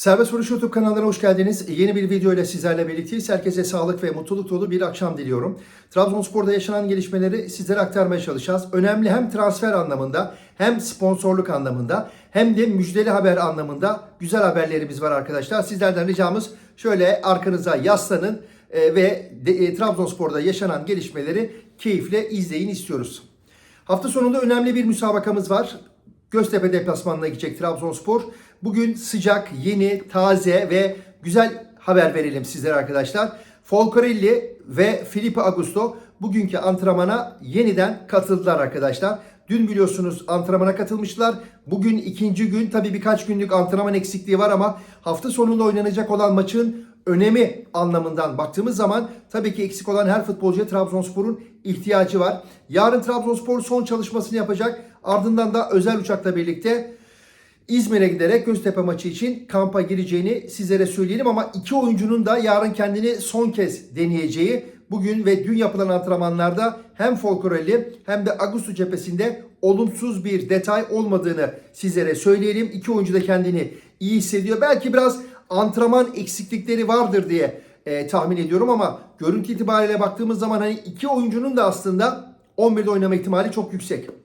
Serbest Vuruş YouTube kanalına hoş geldiniz. Yeni bir video ile sizlerle birlikteyiz. Herkese sağlık ve mutluluk dolu bir akşam diliyorum. Trabzonspor'da yaşanan gelişmeleri sizlere aktarmaya çalışacağız. Önemli hem transfer anlamında hem sponsorluk anlamında hem de müjdeli haber anlamında güzel haberlerimiz var arkadaşlar. Sizlerden ricamız şöyle arkanıza yaslanın e, ve e, Trabzonspor'da yaşanan gelişmeleri keyifle izleyin istiyoruz. Hafta sonunda önemli bir müsabakamız var. Göztepe deplasmanına gidecek Trabzonspor. Bugün sıcak, yeni, taze ve güzel haber verelim sizlere arkadaşlar. Folcarelli ve Felipe Augusto bugünkü antrenmana yeniden katıldılar arkadaşlar. Dün biliyorsunuz antrenmana katılmışlar. Bugün ikinci gün tabii birkaç günlük antrenman eksikliği var ama hafta sonunda oynanacak olan maçın önemi anlamından baktığımız zaman tabii ki eksik olan her futbolcuya Trabzonspor'un ihtiyacı var. Yarın Trabzonspor son çalışmasını yapacak. Ardından da özel uçakla birlikte İzmir'e giderek Göztepe maçı için kampa gireceğini sizlere söyleyelim ama iki oyuncunun da yarın kendini son kez deneyeceği bugün ve dün yapılan antrenmanlarda hem Folcarelli hem de Augusto cephesinde olumsuz bir detay olmadığını sizlere söyleyelim. İki oyuncu da kendini iyi hissediyor. Belki biraz antrenman eksiklikleri vardır diye e, tahmin ediyorum ama görüntü itibariyle baktığımız zaman hani iki oyuncunun da aslında 11'de oynama ihtimali çok yüksek.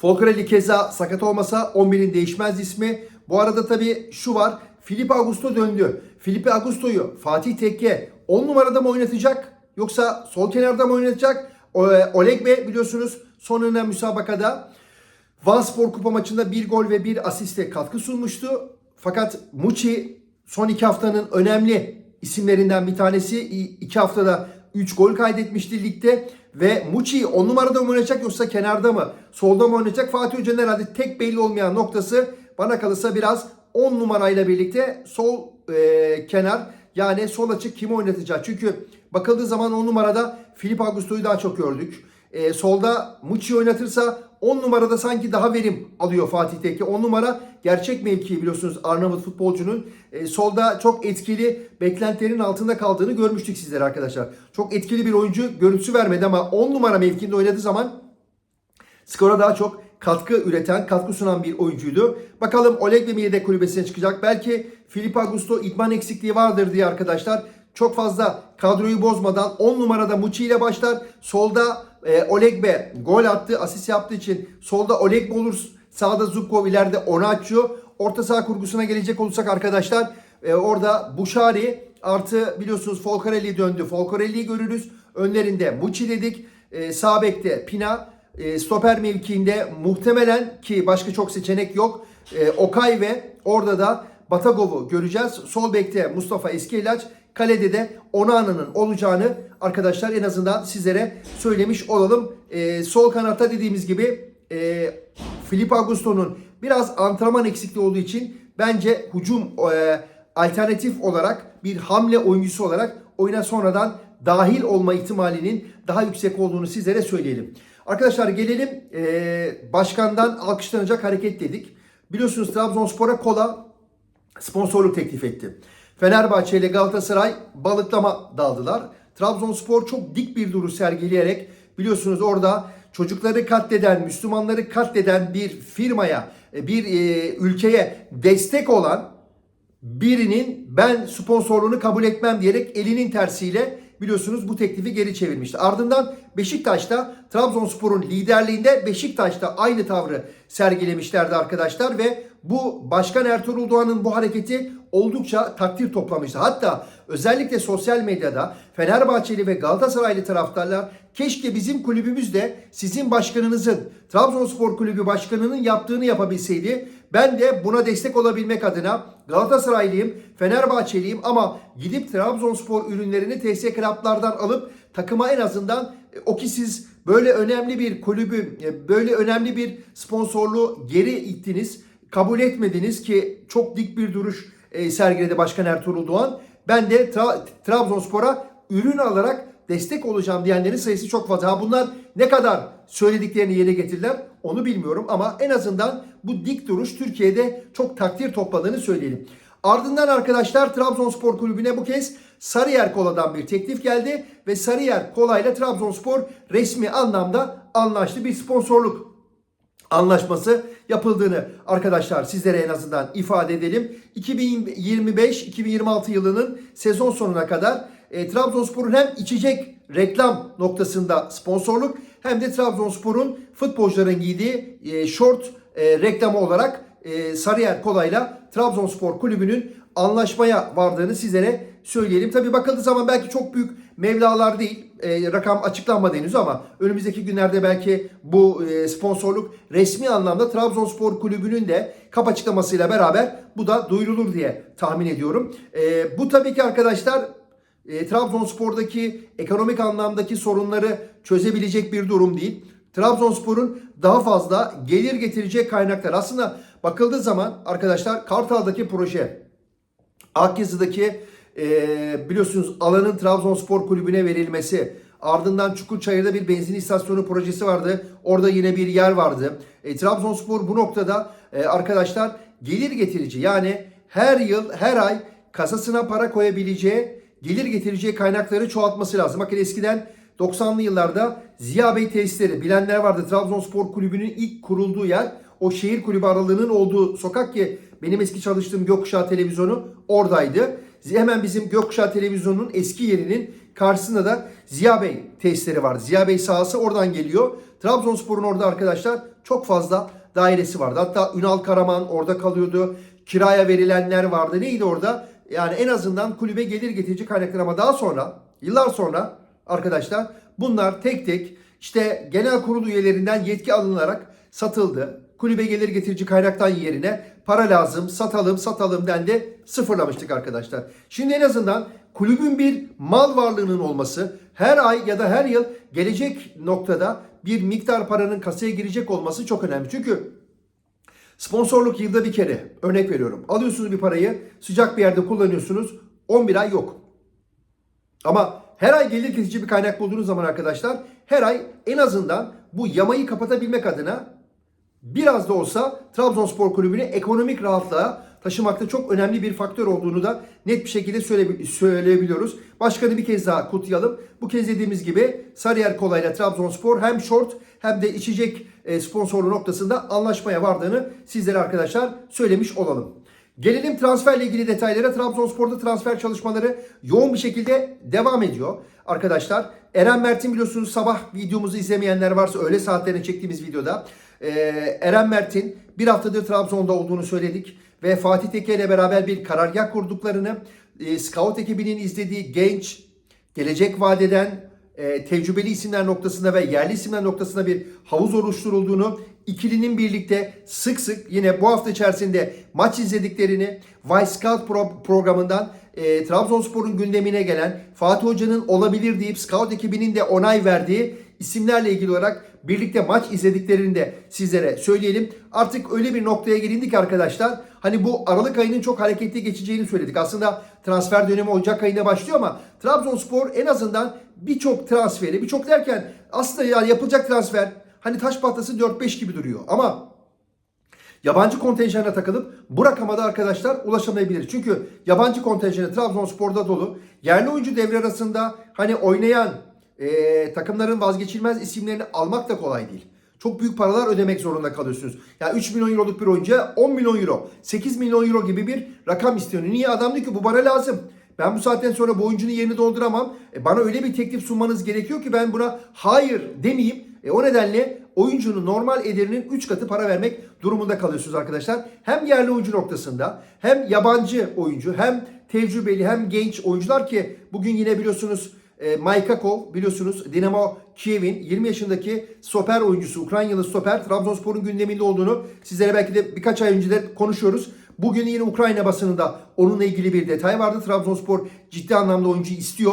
Folcarelli keza sakat olmasa 11'in değişmez ismi. Bu arada tabii şu var. Felipe Augusto döndü. Felipe Augusto'yu Fatih Tekke 10 numarada mı oynatacak yoksa sol kenarda mı oynatacak? E, Oleg Bey biliyorsunuz son önemli müsabakada Van Spor Kupa maçında bir gol ve bir asistle katkı sunmuştu. Fakat Muçi son iki haftanın önemli isimlerinden bir tanesi. İki haftada 3 gol kaydetmişti ligde. Ve Muçi 10 numarada mı oynayacak yoksa kenarda mı? Solda mı oynayacak? Fatih Hoca'nın herhalde tek belli olmayan noktası bana kalırsa biraz 10 numarayla birlikte sol e, kenar yani sol açık kimi oynatacak? Çünkü bakıldığı zaman 10 numarada Filip Augusto'yu daha çok gördük. E, solda Muçi oynatırsa 10 numarada sanki daha verim alıyor Fatih Tekke. 10 numara gerçek mevkii biliyorsunuz Arnavut futbolcunun. E, solda çok etkili beklentilerin altında kaldığını görmüştük sizlere arkadaşlar. Çok etkili bir oyuncu görüntüsü vermedi ama 10 numara mevkinde oynadığı zaman skora daha çok katkı üreten, katkı sunan bir oyuncuydu. Bakalım Oleg mi yedek kulübesine çıkacak? Belki Filipe Augusto idman eksikliği vardır diye arkadaşlar. Çok fazla kadroyu bozmadan 10 numarada Muçi ile başlar. Solda e, Olegbe gol attı, asist yaptığı için solda Olegbe olur. Sağda Zubkov ileride onu açıyor. Orta saha kurgusuna gelecek olursak arkadaşlar e, orada Buşari artı biliyorsunuz Folcarelli döndü. Folcarelli'yi görürüz. Önlerinde Muçi dedik. E, sağ bekte Pina. E, stoper mevkiinde muhtemelen ki başka çok seçenek yok. E, Okay ve orada da Batagov'u göreceğiz. Sol bekte Mustafa Eskielaç. Kalede de Onana'nın olacağını arkadaşlar en azından sizlere söylemiş olalım. E, sol kanatta dediğimiz gibi e, Filipe Augusto'nun biraz antrenman eksikliği olduğu için bence hücum e, alternatif olarak bir hamle oyuncusu olarak oyuna sonradan dahil olma ihtimalinin daha yüksek olduğunu sizlere söyleyelim. Arkadaşlar gelelim e, başkandan alkışlanacak hareket dedik. Biliyorsunuz Trabzonspor'a kola sponsorluk teklif etti. Fenerbahçe ile Galatasaray balıklama daldılar. Trabzonspor çok dik bir duruş sergileyerek biliyorsunuz orada çocukları katleden, Müslümanları katleden bir firmaya, e, bir e, ülkeye destek olan birinin ben sponsorluğunu kabul etmem diyerek elinin tersiyle biliyorsunuz bu teklifi geri çevirmişti. Ardından Beşiktaş'ta Trabzonspor'un liderliğinde Beşiktaş'ta aynı tavrı sergilemişlerdi arkadaşlar ve bu Başkan Ertuğrul Doğan'ın bu hareketi oldukça takdir toplamıştı. Hatta özellikle sosyal medyada Fenerbahçeli ve Galatasaraylı taraftarlar keşke bizim kulübümüz de sizin başkanınızın Trabzonspor Kulübü başkanının yaptığını yapabilseydi. Ben de buna destek olabilmek adına Galatasaraylıyım, Fenerbahçeliyim ama gidip Trabzonspor ürünlerini TS Kraplardan alıp takıma en azından e, o ki siz böyle önemli bir kulübü, e, böyle önemli bir sponsorluğu geri ittiniz, kabul etmediniz ki çok dik bir duruş e, sergiledi Başkan Ertuğrul Doğan. Ben de Tra- Trabzonspor'a ürün alarak destek olacağım diyenlerin sayısı çok fazla. Ha bunlar ne kadar söylediklerini yerine getirdiler onu bilmiyorum ama en azından bu dik duruş Türkiye'de çok takdir topladığını söyleyelim. Ardından arkadaşlar Trabzonspor Kulübü'ne bu kez Sarıyer Kola'dan bir teklif geldi ve Sarıyer Kola ile Trabzonspor resmi anlamda anlaştı bir sponsorluk anlaşması yapıldığını arkadaşlar sizlere en azından ifade edelim. 2025-2026 yılının sezon sonuna kadar e, Trabzonspor'un hem içecek reklam noktasında sponsorluk hem de Trabzonspor'un futbolcuların giydiği e, short e, reklamı olarak e, Sarıyer Kolay'la Trabzonspor Kulübü'nün anlaşmaya vardığını sizlere söyleyelim. Tabi bakıldığı zaman belki çok büyük mevlalar değil. E, rakam açıklanmadı henüz ama önümüzdeki günlerde belki bu e, sponsorluk resmi anlamda Trabzonspor Kulübü'nün de kap açıklamasıyla beraber bu da duyurulur diye tahmin ediyorum. E, bu tabii ki arkadaşlar e, Trabzonspor'daki ekonomik anlamdaki sorunları çözebilecek bir durum değil. Trabzonspor'un daha fazla gelir getirecek kaynaklar. Aslında bakıldığı zaman arkadaşlar Kartal'daki proje, Akyazı'daki e, biliyorsunuz alanın Trabzonspor kulübüne verilmesi, ardından Çukurçayır'da bir benzin istasyonu projesi vardı. Orada yine bir yer vardı. E, Trabzonspor bu noktada e, arkadaşlar gelir getirici yani her yıl her ay kasasına para koyabileceği gelir getireceği kaynakları çoğaltması lazım. Bakın eskiden 90'lı yıllarda Ziya Bey tesisleri bilenler vardı. Trabzonspor Kulübü'nün ilk kurulduğu yer o şehir kulübü aralığının olduğu sokak ki benim eski çalıştığım Gökkuşağı televizyonu oradaydı. Hemen bizim Gökkuşağı televizyonunun eski yerinin karşısında da Ziya Bey tesisleri vardı. Ziya Bey sahası oradan geliyor. Trabzonspor'un orada arkadaşlar çok fazla dairesi vardı. Hatta Ünal Karaman orada kalıyordu. Kiraya verilenler vardı. Neydi orada? Yani en azından kulübe gelir getirici kaynaklar ama daha sonra yıllar sonra arkadaşlar bunlar tek tek işte genel kurul üyelerinden yetki alınarak satıldı. Kulübe gelir getirici kaynaktan yerine para lazım satalım satalım dendi sıfırlamıştık arkadaşlar. Şimdi en azından kulübün bir mal varlığının olması her ay ya da her yıl gelecek noktada bir miktar paranın kasaya girecek olması çok önemli. Çünkü Sponsorluk yılda bir kere. Örnek veriyorum. Alıyorsunuz bir parayı sıcak bir yerde kullanıyorsunuz. 11 ay yok. Ama her ay gelir kesici bir kaynak bulduğunuz zaman arkadaşlar her ay en azından bu yamayı kapatabilmek adına biraz da olsa Trabzonspor Kulübü'nü ekonomik rahatlığa taşımakta çok önemli bir faktör olduğunu da net bir şekilde söyle, söyleyebiliyoruz. Başkanı bir kez daha kutlayalım. Bu kez dediğimiz gibi Sarıyer Kolay'la Trabzonspor hem short hem de içecek e, sponsorlu noktasında anlaşmaya vardığını sizlere arkadaşlar söylemiş olalım. Gelelim transferle ilgili detaylara. Trabzonspor'da transfer çalışmaları yoğun bir şekilde devam ediyor. Arkadaşlar Eren Mert'in biliyorsunuz sabah videomuzu izlemeyenler varsa öğle saatlerine çektiğimiz videoda e, Eren Mert'in bir haftadır Trabzon'da olduğunu söyledik ve Fatih Tekke ile beraber bir karargah kurduklarını, e, scout ekibinin izlediği genç, gelecek vadeden e, tecrübeli isimler noktasında ve yerli isimler noktasında bir havuz oluşturulduğunu, ikilinin birlikte sık sık yine bu hafta içerisinde maç izlediklerini Vice Scout pro- programından e, Trabzonspor'un gündemine gelen Fatih Hoca'nın olabilir deyip scout ekibinin de onay verdiği isimlerle ilgili olarak birlikte maç izlediklerini de sizlere söyleyelim. Artık öyle bir noktaya gelindi ki arkadaşlar hani bu Aralık ayının çok hareketli geçeceğini söyledik. Aslında transfer dönemi Ocak ayında başlıyor ama Trabzonspor en azından birçok transferi, birçok derken aslında yani yapılacak transfer hani taş patlası 4-5 gibi duruyor. Ama yabancı kontenjana takılıp bu rakama da arkadaşlar ulaşamayabilir. Çünkü yabancı kontenjanı Trabzonspor'da dolu. Yerli oyuncu devre arasında hani oynayan e, takımların vazgeçilmez isimlerini almak da kolay değil. Çok büyük paralar ödemek zorunda kalıyorsunuz. Ya yani 3 milyon euroluk bir oyuncuya 10 milyon euro, 8 milyon euro gibi bir rakam istiyor. Niye adam diyor ki bu bana lazım. Ben bu saatten sonra bu oyuncunun yerini dolduramam. E, bana öyle bir teklif sunmanız gerekiyor ki ben buna hayır demeyeyim. E, o nedenle oyuncunun normal ederinin 3 katı para vermek durumunda kalıyorsunuz arkadaşlar. Hem yerli oyuncu noktasında hem yabancı oyuncu hem tecrübeli hem genç oyuncular ki bugün yine biliyorsunuz e, Maykakov biliyorsunuz Dinamo Kiev'in 20 yaşındaki stoper oyuncusu Ukraynalı stoper Trabzonspor'un gündeminde olduğunu sizlere belki de birkaç ay önce de konuşuyoruz. Bugün yine Ukrayna basınında onunla ilgili bir detay vardı. Trabzonspor ciddi anlamda oyuncuyu istiyor.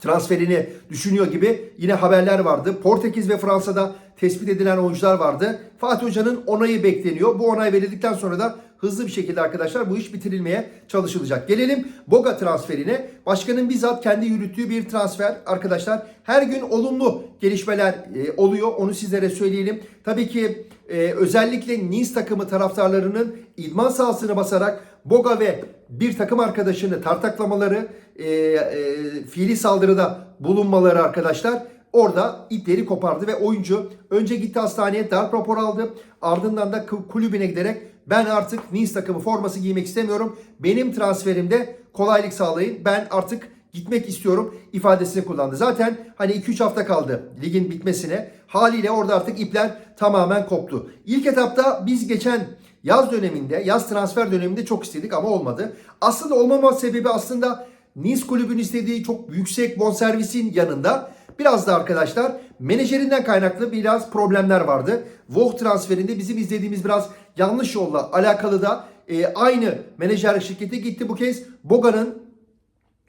Transferini düşünüyor gibi yine haberler vardı. Portekiz ve Fransa'da tespit edilen oyuncular vardı. Fatih Hoca'nın onayı bekleniyor. Bu onay verildikten sonra da hızlı bir şekilde arkadaşlar bu iş bitirilmeye çalışılacak. Gelelim Boga transferine. Başkanın bizzat kendi yürüttüğü bir transfer arkadaşlar. Her gün olumlu gelişmeler e, oluyor. Onu sizlere söyleyelim. Tabii ki e, özellikle Nice takımı taraftarlarının idman sahasını basarak Boga ve bir takım arkadaşını tartaklamaları, e, e, fiili saldırıda bulunmaları arkadaşlar orada ipleri kopardı ve oyuncu önce gitti hastaneye darp rapor aldı. Ardından da kul- kulübüne giderek ben artık Nice takımı forması giymek istemiyorum. Benim transferimde kolaylık sağlayın. Ben artık gitmek istiyorum ifadesini kullandı. Zaten hani 2-3 hafta kaldı ligin bitmesine. Haliyle orada artık ipler tamamen koptu. İlk etapta biz geçen yaz döneminde, yaz transfer döneminde çok istedik ama olmadı. Aslında olmama sebebi aslında Nice kulübün istediği çok yüksek bonservisin yanında biraz da arkadaşlar menajerinden kaynaklı biraz problemler vardı. Voh transferinde bizim izlediğimiz biraz yanlış yolla alakalı da e, aynı menajer şirkete gitti bu kez Boga'nın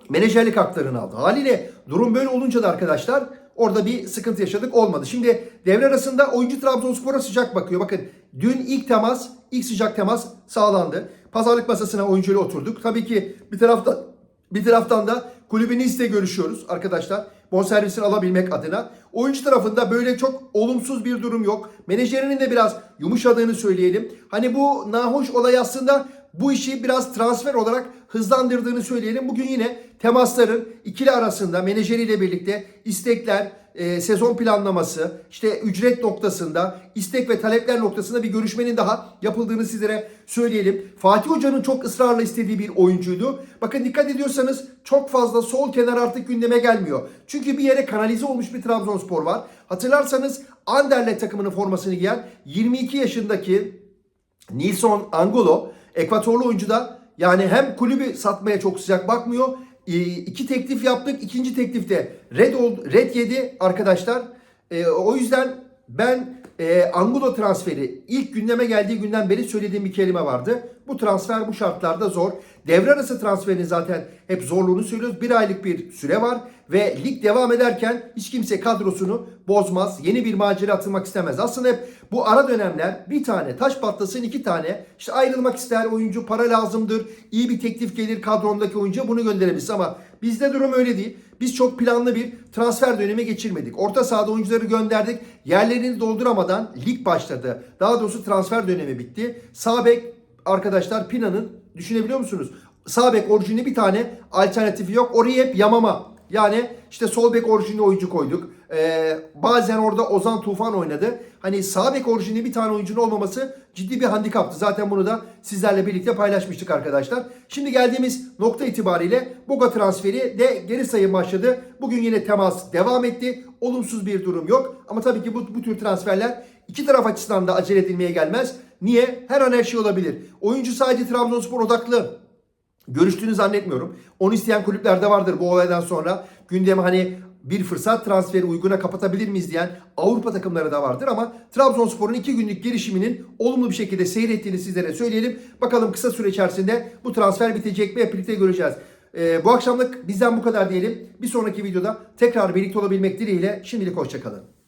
menajerlik haklarını aldı. Haliyle durum böyle olunca da arkadaşlar orada bir sıkıntı yaşadık olmadı. Şimdi devre arasında oyuncu Trabzonspor'a sıcak bakıyor. Bakın dün ilk temas, ilk sıcak temas sağlandı. Pazarlık masasına oyuncuyla oturduk. Tabii ki bir taraftan bir taraftan da kulübün iste görüşüyoruz arkadaşlar. Bonservisini alabilmek adına. Oyuncu tarafında böyle çok olumsuz bir durum yok. Menajerinin de biraz yumuşadığını söyleyelim. Hani bu nahoş olay aslında bu işi biraz transfer olarak hızlandırdığını söyleyelim. Bugün yine temasların ikili arasında menajeriyle birlikte istekler, e, sezon planlaması, işte ücret noktasında, istek ve talepler noktasında bir görüşmenin daha yapıldığını sizlere söyleyelim. Fatih Hoca'nın çok ısrarla istediği bir oyuncuydu. Bakın dikkat ediyorsanız çok fazla sol kenar artık gündeme gelmiyor. Çünkü bir yere kanalize olmuş bir Trabzonspor var. Hatırlarsanız Anderlecht takımının formasını giyen 22 yaşındaki Nilson Angolo Ekvatorlu oyuncu da yani hem kulübü satmaya çok sıcak bakmıyor. E, iki teklif yaptık. İkinci teklifte red oldu, red yedi arkadaşlar. E, o yüzden ben e, Angulo transferi ilk gündeme geldiği günden beri söylediğim bir kelime vardı. Bu transfer bu şartlarda zor. Devre arası transferinin zaten hep zorluğunu söylüyoruz. Bir aylık bir süre var ve lig devam ederken hiç kimse kadrosunu bozmaz. Yeni bir macera atılmak istemez. Aslında hep bu ara dönemler bir tane taş patlasın iki tane işte ayrılmak ister oyuncu para lazımdır. iyi bir teklif gelir kadrondaki oyuncuya bunu gönderebiliriz ama bizde durum öyle değil. Biz çok planlı bir transfer dönemi geçirmedik. Orta sahada oyuncuları gönderdik. Yerlerini dolduramadan lig başladı. Daha doğrusu transfer dönemi bitti. Sağ bek arkadaşlar Pina'nın düşünebiliyor musunuz? Sağ bek bir tane alternatifi yok. Orayı hep yamama. Yani işte sol bek orijinli oyuncu koyduk. Ee, bazen orada Ozan Tufan oynadı. Hani sağ bek orijinli bir tane oyuncunun olmaması ciddi bir handikaptı. Zaten bunu da sizlerle birlikte paylaşmıştık arkadaşlar. Şimdi geldiğimiz nokta itibariyle Boga transferi de geri sayım başladı. Bugün yine temas devam etti. Olumsuz bir durum yok. Ama tabii ki bu, bu tür transferler iki taraf açısından da acele edilmeye gelmez. Niye? Her an her şey olabilir. Oyuncu sadece Trabzonspor odaklı görüştüğünü zannetmiyorum. Onu isteyen kulüpler de vardır bu olaydan sonra. Gündemi hani bir fırsat transferi uyguna kapatabilir miyiz diyen Avrupa takımları da vardır ama Trabzonspor'un iki günlük girişiminin olumlu bir şekilde seyrettiğini sizlere söyleyelim. Bakalım kısa süre içerisinde bu transfer bitecek mi hep birlikte göreceğiz. Ee, bu akşamlık bizden bu kadar diyelim. Bir sonraki videoda tekrar birlikte olabilmek dileğiyle şimdilik hoşçakalın.